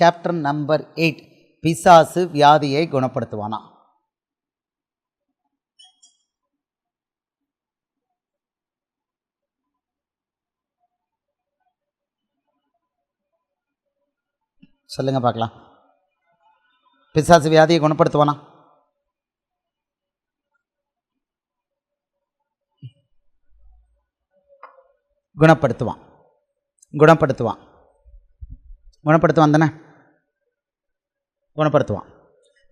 Chapter number eight பிசாசு வியாதியை குணப்படுத்துவானா? சொல்லுங்க பார்க்கலாம். பிசாசு வியாதியை குணப்படுத்துவானா? குணப்படுத்துவான். குணப்படுத்துவான். குணப்படுத்துவான் தானே குணப்படுத்துவான்.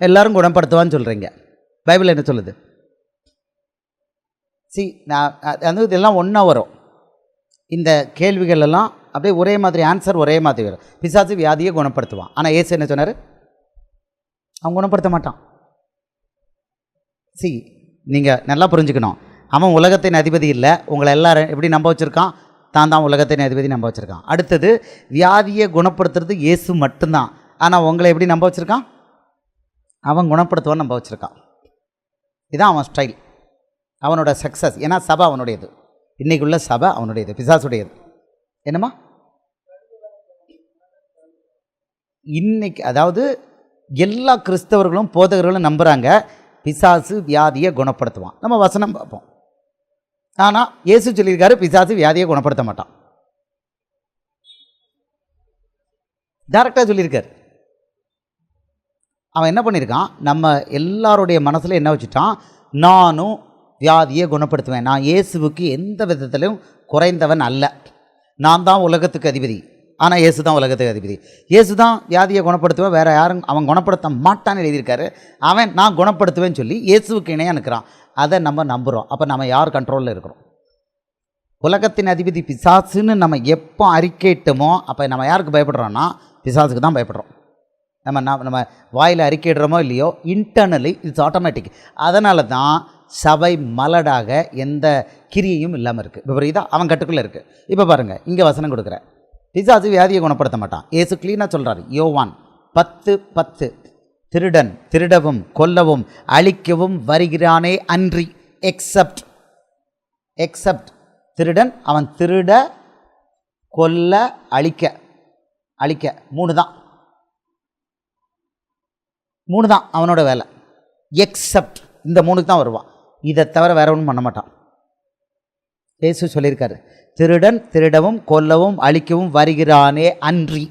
எல்லோரும் குணப்படுத்துவான்னு சொல்கிறீங்க பைபிள் என்ன சொல்லுது? சி நான் வந்து இதெல்லாம் ஒன்றா வரும். இந்த கேள்விகள் எல்லாம் அப்படியே ஒரே மாதிரி ஆன்சர் ஒரே மாதிரி வரும். பிசாசு வியாதியை குணப்படுத்துவான். ஆனால் ஏசு என்ன சொன்னார்? அவன் குணப்படுத்த மாட்டான். சி நீங்கள் நல்லா புரிஞ்சுக்கணும். அவன் உலகத்தின் அதிபதி இல்லை. உங்களை எல்லாரும் எப்படி நம்ப வச்சுருக்கான்? தான் தான் உலகத்தின் அதிபதி நம்ப வச்சுருக்கான். அடுத்தது வியாதியை குணப்படுத்துறது இயேசு மட்டும்தான். ஆனால் உங்களை எப்படி நம்ப வச்சுருக்கான்? அவன் குணப்படுத்துவான்னு நம்ப வச்சுருக்கான். இதுதான் அவன் ஸ்டைல் அவனோட சக்ஸஸ் ஏன்னா சபை அவனுடையது. இன்றைக்குள்ள சபை அவனுடையது. பிசாசுடையது. என்னம்மா? இன்னைக்கு அதாவது எல்லா கிறிஸ்தவர்களும் போதகர்களும் நம்புகிறாங்க பிசாசு வியாதியை குணப்படுத்துவான். நம்ம வசனம் பார்ப்போம். ஆனால் இயேசு சொல்லியிருக்காரு பிசாசு வியாதியை குணப்படுத்த மாட்டான். டேரக்டாக சொல்லியிருக்காரு. அவன் என்ன பண்ணியிருக்கான் நம்ம எல்லாருடைய மனசில் என்ன வச்சுட்டான்? நானும் வியாதியை குணப்படுத்துவேன். நான் இயேசுவுக்கு எந்த விதத்திலும் குறைந்தவன் அல்ல. நான் தான் உலகத்துக்கு அதிபதி. ஆனால் இயேசு தான் உலகத்துக்கு அதிபதி. இயேசு தான் வியாதியை குணப்படுத்துவேன் வேறு யாரும் அவன் குணப்படுத்த மாட்டான்னு எழுதியிருக்காரு. அவன் நான் குணப்படுத்துவேன்னு சொல்லி இயேசுவுக்கு இணையாக நிற்கிறான் அதை நம்ம நம்புகிறோம் அப்போ நம்ம யார் கண்ட்ரோலில் இருக்கிறோம்? உலகத்தின் அதிபதி பிசாசுன்னு நம்ம எப்போ அறிக்கையிட்டோமோ அப்போ நம்ம யாருக்கு பயப்படுறோன்னா பிசாசுக்கு தான் பயப்படுறோம். நம்ம நம்ம வாயில் அறிக்கையிடுறோமோ இல்லையோ இன்டர்னலி இட்ஸ் ஆட்டோமேட்டிக் அதனால தான் சபை மலடாக எந்த கிரியையும் இல்லாமல் இருக்குது இப்போ புரியுதா? அவன் கட்டுக்குள்ளே இருக்குது இப்போ பாருங்கள் இங்கே வசனம் கொடுக்குறேன். பிசாசு வியாதியை குணப்படுத்த மாட்டான். ஏசு க்ளீனாக சொல்கிறாரு யோவான் பத்து பத்து. திருடன் திருடவும் கொல்லவும் அழிக்கவும் வருகிறானே அன்றி. எக்ஸப்ட் எக்ஸப்ட் திருடன் அவன் திருட கொல்ல அழிக்க அழிக்க. மூணு தான் மூணு தான் அவனோட வேலை. எக்ஸப்ட் இந்த மூணுக்கு தான் வருவான். இதை தவிர வேற ஒன்றும் பண்ண மாட்டான். இயேசு சொல்லியிருக்காரு திருடன் திருடவும் கொல்லவும் அழிக்கவும் வருகிறானே அன்றி.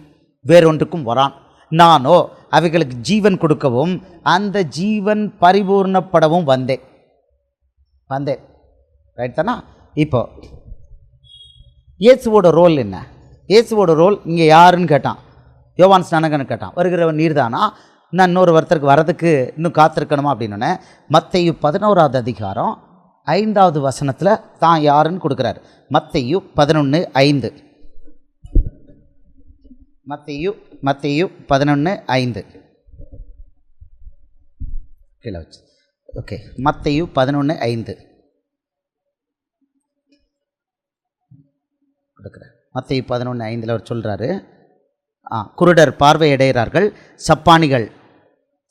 வேறொன்றுக்கும் வரான். நானோ அவைகளுக்கு ஜீவன் கொடுக்கவும் அந்த ஜீவன் பரிபூர்ணப்படவும் வந்தேன். வந்தேன். ரைட் தானா? இப்போ இயேசுவோட ரோல் என்ன? இயேசுவோட ரோல் இங்கே யாருன்னு கேட்டான். யோவான் ஸ்நானகன்னு கேட்டான். வருகிறவன் நீர்தானா? நான் இன்னொரு ஒருத்தருக்கு வரதுக்கு இன்னும் காத்திருக்கணுமா அப்படின்னு மத்தையு பதினோராவது அதிகாரம் ஐந்தாவது வசனத்தில் தான் யாருன்னு கொடுக்குறாரு. மத்தையு பதினொன்று ஐந்து. மத்தையு மத்தையு பதினொன்று ஐந்து. கீழே வச்சு. ஓகே. மத்தையு பதினொன்று ஐந்து. கொடுக்குறேன். மத்தையு பதினொன்று ஐந்தில் அவர் சொல்கிறாரு ஆ குருடர் பார்வையடைகிறார்கள் சப்பானிகள்.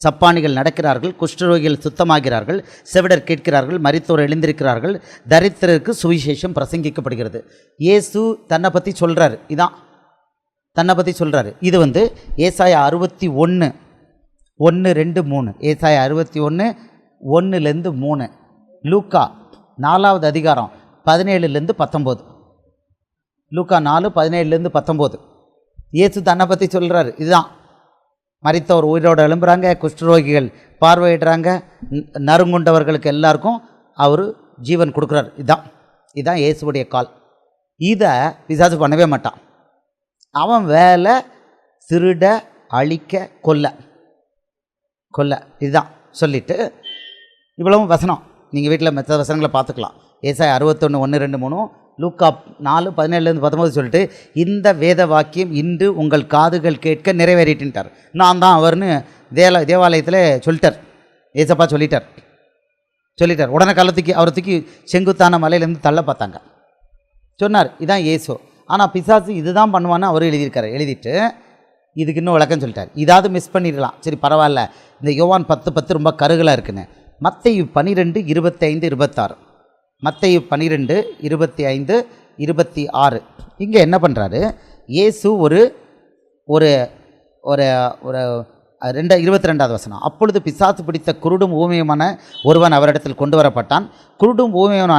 சப்பானிகள் நடக்கிறார்கள் குஷ்டரோகிகள் சுத்தமாகிறார்கள் செவிடர் கேட்கிறார்கள் மரித்தோர் எழுந்திருக்கிறார்கள் தரித்திரருக்கு சுவிசேஷம் பிரசங்கிக்கப்படுகிறது. இயேசு தன்னை பற்றி சொல்கிறாரு இதான். தன்னை பற்றி சொல்கிறாரு இது வந்து ஏசாய அறுபத்தி ஒன்று ஒன்று ரெண்டு மூணு. ஏசாயா அறுபத்தி ஒன்று ஒன்றுலேருந்து மூணு. லூக்கா நாலாவது அதிகாரம் பதினேழுலேருந்து பத்தொம்போது. லூக்கா நாலு பதினேழுலேருந்து பத்தொம்போது. இயேசு தன்னை பற்றி சொல்கிறாரு இதுதான். மறைத்தவர் உயிரோடு எழும்புறாங்க குஷ்டரோகிகள் பார்வையிடுறாங்க நறுங்குண்டவர்களுக்கு எல்லாருக்கும் அவர் ஜீவன் கொடுக்குறாரு. இதுதான் இதுதான் இயேசுடைய கால். இதை விசாசு பண்ணவே மாட்டான். அவன் வேலை திருட அழிக்க கொல்ல. கொல்ல. இதுதான். சொல்லிவிட்டு இவ்வளவும் வசனம். நீங்கள் வீட்டில் மற்ற வசனங்களை பார்த்துக்கலாம். ஏசாய் அறுபத்தொன்று ஒன்று ரெண்டு மூணும் லூக்கா நாலு பதினேழுலேருந்து பத்தொம்போது சொல்லிட்டு இந்த வேத வாக்கியம் இன்று உங்கள் காதுகள் கேட்க நிறைவேறிட்டுன்ட்டார் நான் தான் அவர்னு தேல தேவாலயத்தில் சொல்லிட்டார். ஏசப்பா சொல்லிட்டார். சொல்லிட்டார். உடனே காலத்துக்கு அவர் தூக்கி செங்குத்தான மலையிலேருந்து தள்ள பார்த்தாங்க. சொன்னார் இதான் இயேசு. ஆனால் பிசாசு இதுதான் பண்ணுவான்னு அவர் எழுதியிருக்காரு. எழுதிட்டு இதுக்கு இன்னும் விளக்கம் சொல்லிட்டார். இதாவது மிஸ் பண்ணிடலாம். சரி பரவாயில்ல. இந்த யோவான் பத்து பத்து ரொம்ப கருகலாக இருக்குன்னு. மத்தையு பன்னிரெண்டு இருபத்தைந்து இருபத்தாறு. மத்தையு பன்னிரெண்டு இருபத்தி ஐந்து இருபத்தி ஆறு இங்கே என்ன பண்ணுறாரு இயேசு ஒரு ஒரு ஒரு ஒரு ரெண்டு இருபத்தி ரெண்டாவது வசனம். அப்பொழுது பிசாசு பிடித்த குருடும் ஊமையுமான ஒருவன் அவரிடத்தில் கொண்டு வரப்பட்டான் குருடும் ஊமையான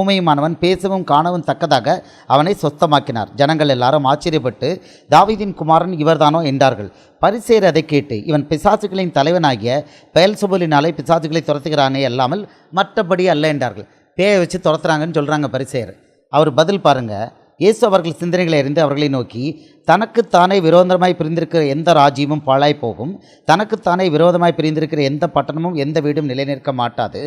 ஊமையுமானவன் பேசவும் காணவும் தக்கதாக அவனை சொத்தமாக்கினார். ஜனங்கள் எல்லாரும் ஆச்சரியப்பட்டு தாவிதின் குமாரன் இவர்தானோ? என்றார்கள். பரிசேர் அதை கேட்டு இவன் பிசாசுகளின் தலைவனாகிய பெயல்சுபலினாலே பிசாசுகளை துரத்துகிறானே அல்லாமல் மற்றபடி அல்ல என்றார்கள். பேயை வச்சு துரத்துறாங்கன்னு சொல்கிறாங்க பரிசேர் அவர் பதில் பாருங்கள் இயேசு அவர்கள் சிந்தனைகளை அறிந்து அவர்களை நோக்கி தனக்குத்தானே விரோதமாய் பிரிந்திருக்கிற எந்த ராஜ்யமும் பாழாய் போகும். தனக்குத்தானே விரோதமாய் பிரிந்திருக்கிற எந்த பட்டணமும் எந்த வீடும் நிலைநிற்க மாட்டாது.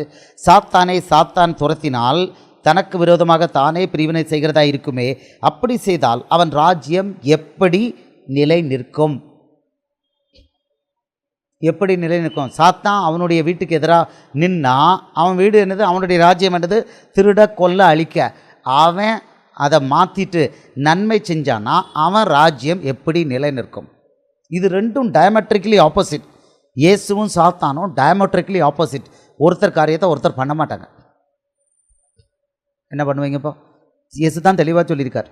சாத்தானை சாத்தான் துரத்தினால் தனக்கு விரோதமாக தானே பிரிவினை செய்கிறதா இருக்குமே. அப்படி செய்தால் அவன் ராஜ்யம் எப்படி நிலை நிற்கும் எப்படி நிலை நிற்கும் சாத்தான் அவனுடைய வீட்டுக்கு எதிராக நின்னா அவன் வீடு என்னது? அவனுடைய ராஜ்யம் என்னது? திருட கொல்ல அழிக்க. அவன் அதை மாற்றிட்டு நன்மை செஞ்சானா அவன் ராஜ்யம் எப்படி நிலை நிற்கும் இது ரெண்டும் டயமெட்ரிக்கலி ஆப்போசிட் இயேசுவும் சாத்தானும் டயமெட்ரிக்கலி ஆப்போசிட் ஒருத்தர் காரியத்தை ஒருத்தர் பண்ண மாட்டாங்க. என்ன பண்ணுவீங்க இப்போ? இயேசு தான் தெளிவாக சொல்லியிருக்கார்.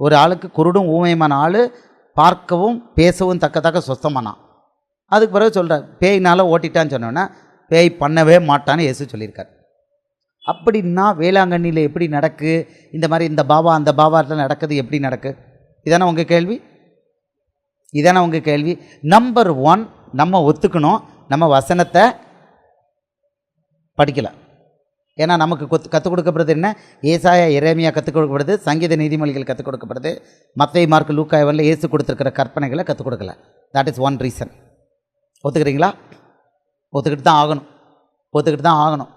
ஒரு ஆளுக்கு குருடும் ஊமையுமான ஆள் பார்க்கவும் பேசவும் தக்கத்தக்க சுத்தமானான் அதுக்கு பிறகு சொல்கிறார் பேய்னால ஓட்டிட்டான்னு சொன்னோன்னே பேய் பண்ணவே மாட்டான்னு இயேசு சொல்லியிருக்கார். அப்படின்னா வேளாங்கண்ணியில் எப்படி நடக்கு? இந்த மாதிரி இந்த பாபா அந்த பாபாட்டில் நடக்குது எப்படி நடக்கு? இதானே உங்கள் கேள்வி? இதானே உங்கள் கேள்வி? நம்பர் ஒன் நம்ம ஒத்துக்கணும் நம்ம வசனத்தை படிக்கல. ஏன்னா நமக்கு கொத்து கற்றுக் கொடுக்கப்படுறது என்ன? ஏசாயா இறைமையாக கற்றுக் கொடுக்கப்படுது சங்கீத நீதிமொழிகள் கற்றுக் கொடுக்கப்படுது மத்தை மார்க் லூக்காயவனில் இயேசு கொடுத்துருக்கிற கற்பனைகளை கற்றுக் கொடுக்கல. தட் இஸ் ஒன் ரீசன் ஒத்துக்கிறீங்களா? ஒத்துக்கிட்டு தான் ஆகணும். ஒத்துக்கிட்டு தான் ஆகணும்.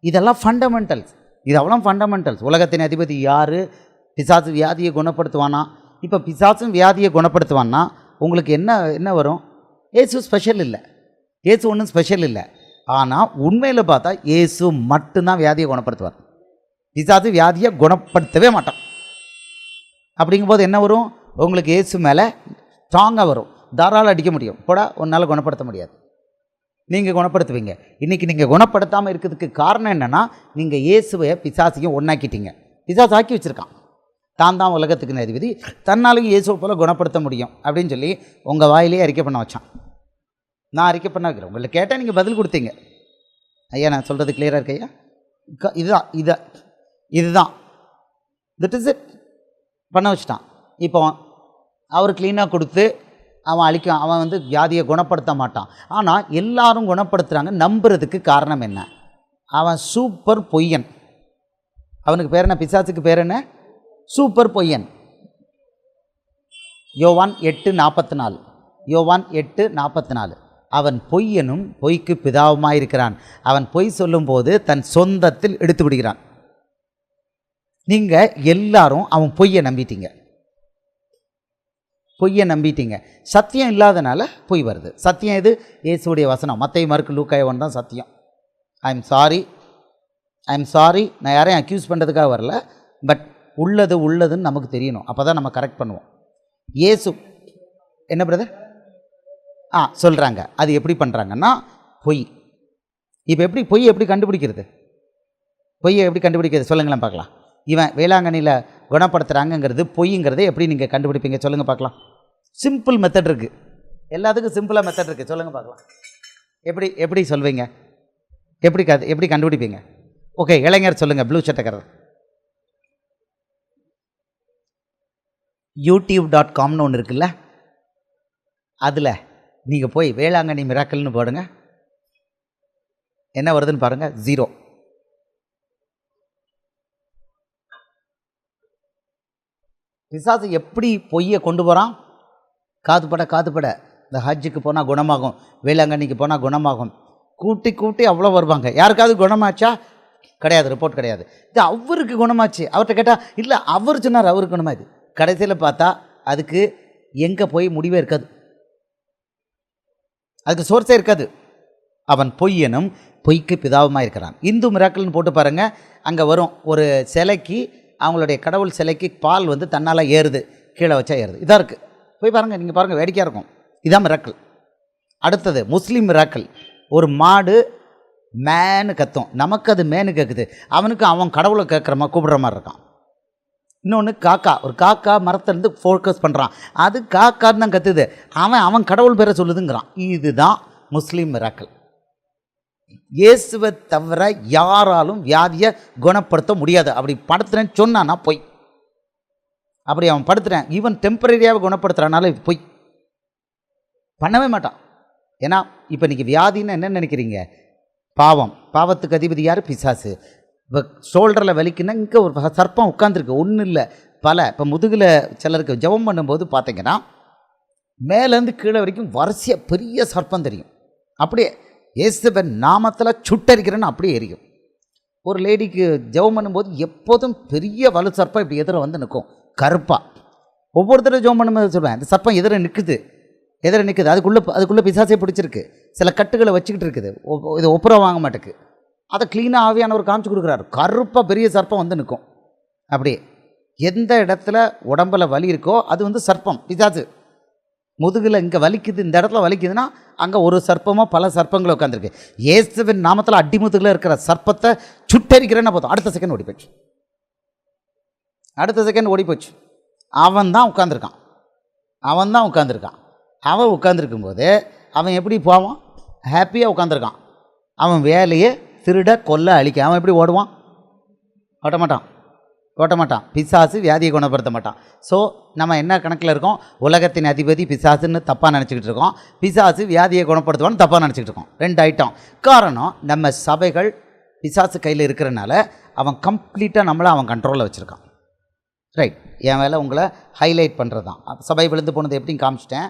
இதெல்லாம் ஃபண்டமெண்டல்ஸ் இது அவ்வளோ ஃபண்டமெண்டல்ஸ் உலகத்தின் அதிபதி யார்? பிசாசு வியாதியை குணப்படுத்துவானா? இப்போ பிசாசும் வியாதியை குணப்படுத்துவான்னா உங்களுக்கு என்ன என்ன வரும்? ஏசு ஸ்பெஷல் இல்லை. ஏசு ஒன்றும் ஸ்பெஷல் இல்லை. ஆனால் உண்மையில் பார்த்தா ஏசு மட்டும்தான் வியாதியை குணப்படுத்துவார். பிசாசு வியாதியை குணப்படுத்தவே மாட்டான். அப்படிங்கும்போது என்ன வரும்? உங்களுக்கு ஏசு மேலே ஸ்ட்ராங்காக வரும். தாராளம் அடிக்க முடியும். கூட உன்னால் குணப்படுத்த முடியாது. நீங்கள் குணப்படுத்துவீங்க. இன்றைக்கி நீங்கள் குணப்படுத்தாமல் இருக்கிறதுக்கு காரணம் என்னென்னா நீங்கள் இயேசுவை பிசாசையும் ஒன்றாக்கிட்டீங்க பிசாசு ஆக்கி வச்சுருக்கான். தான் தான் உலகத்துக்கு அதிபதி தன்னாலையும் இயேசுவை போல் குணப்படுத்த முடியும் அப்படின்னு சொல்லி உங்கள் வாயிலே அறிக்கை பண்ண வச்சான். நான் அறிக்கை பண்ண வைக்கிறேன். உங்களை கேட்டால் நீங்கள் பதில் கொடுத்தீங்க. ஐயா நான் சொல்கிறது கிளியராக இருக்கையா க- இதுதான் இதை இதுதான். திட் இஸ் இட் பண்ண வச்சுட்டான். இப்போ அவர் க்ளீனாக கொடுத்து அவன் அழிக்க அவன் வந்து வியாதியை குணப்படுத்த மாட்டான். ஆனால் எல்லாரும் குணப்படுத்துகிறாங்க நம்புறதுக்கு காரணம் என்ன? அவன் சூப்பர் பொய்யன். அவனுக்கு பேர் என்ன? பிசாசுக்கு பேர் என்ன? சூப்பர் பொய்யன். யோவான் எட்டு நாற்பத்தி நாலு யோவான் எட்டு நாற்பத்தி நாலு அவன் பொய்யனும் பொய்க்கு பிதாவுமாயிருக்கிறான். அவன் பொய் சொல்லும்போது தன் சொந்தத்தில் எடுத்து விடுகிறான் நீங்கள் எல்லாரும் அவன் பொய்யை நம்பிட்டீங்க. பொய்யை நம்பிட்டீங்க. சத்தியம் இல்லாதனால பொய் வருது. சத்தியம் எது? இயேசுடைய வசனம். மத்தைய மறுக்கு லூக்காயவன் தான் சத்தியம். I am sorry I am sorry நான் யாரையும் அக்யூஸ் பண்ணுறதுக்காக வரல. பட் உள்ளது உள்ளதுன்னு நமக்கு தெரியணும். அப்போ தான் நம்ம கரெக்ட் பண்ணுவோம். இயேசு என்ன பிரதர் ஆ சொல்கிறாங்க அது எப்படி பண்ணுறாங்கன்னா பொய். இப்போ எப்படி பொய் எப்படி கண்டுபிடிக்கிறது? பொய்யை எப்படி கண்டுபிடிக்கிறது? சொல்லுங்களேன் பார்க்கலாம். இவன் வேளாங்கண்ணியில் குணப்படுத்துகிறாங்கங்கிறது பொய்ங்கிறத எப்படி நீங்கள் கண்டுபிடிப்பீங்க? சொல்லுங்கள் பார்க்கலாம். சிம்பிள் மெத்தட் இருக்குது எல்லாத்துக்கும் சிம்பிளாக மெத்தட் இருக்குது சொல்லுங்கள் பார்க்கலாம். எப்படி எப்படி சொல்வீங்க? எப்படி க எப்படி கண்டுபிடிப்பீங்க? ஓகே இளைஞர் சொல்லுங்கள் ப்ளூ சட்டக்காரர். யூடியூப் டாட் காம்னு ஒன்று இருக்குல்ல? அதில் நீங்கள் போய் வேளாங்கண்ணி மிராக்கல்னு போடுங்க. என்ன வருதுன்னு பாருங்கள் ஜீரோ பிசாசு எப்படி பொய்யை கொண்டு போகிறான் காதுபட காதுபட இந்த ஹஜ்ஜுக்கு போனால் குணமாகும் வேளாங்கண்ணிக்கு போனால் குணமாகும். கூட்டி கூட்டி அவ்வளோ வருவாங்க. யாருக்காவது குணமாச்சா? கிடையாது ரிப்போர்ட் கிடையாது. இது அவருக்கு குணமாச்சு. அவர்கிட்ட கேட்டால் இல்லை அவர் சொன்னார் அவருக்கு குணமாது கடைசியில் பார்த்தா அதுக்கு எங்கே போய் முடிவே இருக்காது. அதுக்கு சோர்ஸே இருக்காது. அவன் பொய்யனும் பொய்க்கு பிதாவுமாக இருக்கிறான் இந்து மிராக்கள்னு போட்டு பாருங்கள் அங்கே வரும் ஒரு சிலைக்கு அவங்களுடைய கடவுள் சிலைக்கு பால் வந்து தன்னால் ஏறுது. கீழே வச்சா ஏறுது. இதாக இருக்குது போய் பாருங்கள் நீங்கள் பாருங்கள் வேடிக்கையாக இருக்கும். இதான் மிராக்கள் அடுத்தது முஸ்லீம் மிராக்கள் ஒரு மாடு மேனு கத்தும். நமக்கு அது மேனு கேட்குது அவனுக்கு அவன் கடவுளை கேட்குற மாதிரி கூப்பிடுற மாதிரி இருக்கான். இன்னொன்று காக்கா. ஒரு காக்கா மரத்துலேருந்து ஃபோக்கஸ் பண்ணுறான் அது காக்கான்னு தான் கத்துது. அவன் அவன் கடவுள் பேரை சொல்லுதுங்கிறான். இதுதான் முஸ்லீம் மிராக்கள் இயேசுவை தவிர யாராலும் வியாதியை குணப்படுத்த முடியாது. அப்படி படுத்துறேன்னு சொன்னான்னா பொய். அப்படி அவன் படுத்துறேன். ஈவன் டெம்பரரியாக குணப்படுத்துறனால இது பொய். பண்ணவே மாட்டான். ஏன்னா இப்போ இன்றைக்கி வியாதின்னு என்ன நினைக்கிறீங்க? பாவம். பாவத்துக்கு அதிபதி யார்? பிசாசு. இப்போ ஷோல்டரில் வலிக்குன்னா இங்கே ஒரு சர்ப்பம் உட்காந்துருக்கு ஒன்றும் இல்லை. பல. இப்போ முதுகில் சிலருக்கு ஜெபம் பண்ணும்போது பார்த்தீங்கன்னா மேலேருந்து கீழே வரைக்கும் வரிசையாக பெரிய சர்ப்பம் தெரியும். அப்படியே இயேசுவன் நாமத்தில் சுட்டரிக்கிறேன்னு அப்படியே எரியும். ஒரு லேடிக்கு ஜெபம் பண்ணும்போது எப்போதும் பெரிய வலு சர்ப்பம் இப்படி எதிர வந்து நிற்கும். கருப்பாக ஒவ்வொருத்தரும் ஜெபம் பண்ணும்போது சொல்லுவேன் அந்த சர்ப்பம் எதிர நிற்குது எதிர நிற்குது அதுக்குள்ளே அதுக்குள்ளே பிசாசே பிடிச்சிருக்கு. சில கட்டுகளை வச்சுக்கிட்டு இருக்குது. ஒ- இது ஒப்புரம் வாங்க மாட்டேக்கு. அதை க்ளீனாக ஆவியானவர் காமிச்சு கொடுக்குறாரு. கருப்பாக பெரிய சர்ப்பம் வந்து நிற்கும். அப்படியே எந்த இடத்துல உடம்பில் வலி இருக்கோ அது வந்து சர்ப்பம் பிசாசு. முதுகில் இங்கே வலிக்குது இந்த இடத்துல வலிக்குதுன்னா அங்கே ஒரு சர்ப்பமோ பல சர்ப்பங்கள் உட்காந்துருக்கு ஏசுவின் நாமத்தில் அடிமுதுகில் இருக்கிற சர்ப்பத்தை சுட்டரிக்கிறேன்னு போதும். அடுத்த செகண்ட் ஓடி போச்சு அடுத்த செகண்ட் ஓடி போச்சு. அவன் தான் உட்காந்துருக்கான் அவன் தான் உட்காந்துருக்கான் அவன் உட்காந்துருக்கும்போது அவன் எப்படி போவான்? ஹாப்பியாக உட்காந்துருக்கான் அவன் வேலையை திருட கொல்ல அழிக்க. அவன் எப்படி ஓடுவான்? ஓட்ட மாட்டான் ஓட்ட மாட்டான் பிசாசு வியாதியை குணப்படுத்த மாட்டான். ஸோ நம்ம என்ன கணக்கில் இருக்கோம்? உலகத்தின் அதிபதி பிசாசுன்னு தப்பாக நினச்சிக்கிட்டு இருக்கோம். பிசாசு வியாதியை குணப்படுத்துவான்னு தப்பாக நினச்சிக்கிட்டு இருக்கோம். ரெண்டு ஐட்டம் காரணம் நம்ம சபைகள் பிசாசு கையில் இருக்கிறனால அவன் கம்ப்ளீட்டாக நம்மளை அவன் கண்ட்ரோலில் வச்சுருக்கான். ரைட் என் வேலை உங்களை ஹைலைட் பண்ணுறது தான் சபை விழுந்து போனது எப்படின்னு காமிச்சிட்டேன்.